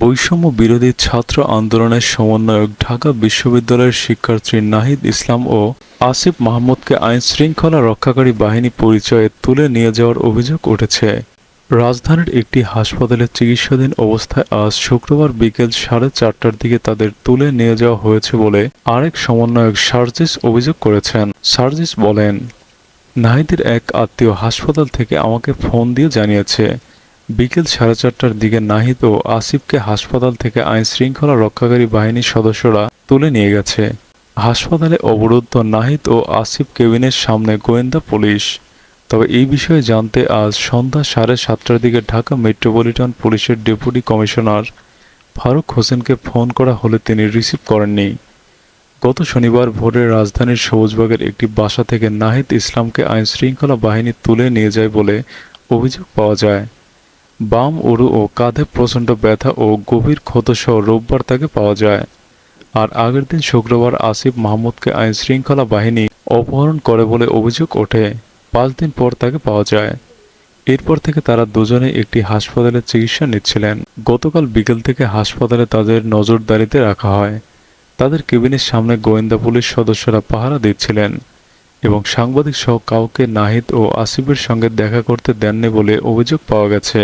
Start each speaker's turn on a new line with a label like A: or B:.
A: বৈষম্য বিরোধী ছাত্র আন্দোলনের সমন্বয়ক ঢাকা বিশ্ববিদ্যালয়ের শিক্ষার্থী নাহিদ ইসলাম ও আসিফ মাহমুদকে আইন শৃঙ্খলা রক্ষাকারী বাহিনী পরিচয়ে তুলে নিয়ে যাওয়ার অভিযোগ উঠেছে। রাজধানীর একটি হাসপাতালে চিকিৎসাধীন অবস্থায় আজ শুক্রবার বিকেল সাড়ে চারটার দিকে তাদের তুলে নিয়ে যাওয়া হয়েছে বলে আরেক সমন্বয়ক সার্জিস অভিযোগ করেছেন। সার্জিস বলেন, নাহিদের এক আত্মীয় হাসপাতাল থেকে আমাকে ফোন দিয়ে জানিয়েছে বিকেল সাড়ে চারটার দিকে নাহিদ ও আসিফকে হাসপাতাল থেকে আইন শৃঙ্খলা রক্ষাকারী বাহিনীর সদস্যরা তুলে নিয়ে গেছে। হাসপাতালে অবরুদ্ধ নাহিদ ও আসিফ কেবিনের সামনে গোয়েন্দা পুলিশ। তবে এই বিষয়ে জানতে আজ সন্ধ্যা সাড়ে সাতটার দিকে ঢাকা মেট্রোপলিটন পুলিশের ডেপুটি কমিশনার ফারুক হোসেনকে ফোন করা হলে তিনি রিসিভ করেননি। গত শনিবার ভোরে রাজধানীর সবুজবাগের একটি বাসা থেকে নাহিদ ইসলামকে আইন শৃঙ্খলা বাহিনী তুলে নিয়ে যায় বলে অভিযোগ পাওয়া যায়। বাম উরু ও কাঁধে প্রচণ্ড ব্যথা ও গভীর ক্ষতসহ রোববার তাকে পাওয়া যায়। আর আগের দিন শুক্রবার আসিফ মাহমুদকে আইন শৃঙ্খলা বাহিনী অপহরণ করে বলে অভিযোগ ওঠে। পাঁচ দিন পর তাকে পাওয়া যায়। এরপর থেকে তারা দুজনে একটি হাসপাতালে চিকিৎসা নিচ্ছিলেন। গতকাল বিকেল থেকে হাসপাতালে তাদের নজরদারিতে রাখা হয়। তাদের কেবিনের সামনে গোয়েন্দা পুলিশ সদস্যরা পাহারা দিচ্ছিলেন এবং সাংবাদিক সহ কাউকে নাহিদ ও আসিফের সঙ্গে দেখা করতে দেননি বলে অভিযোগ পাওয়া গেছে।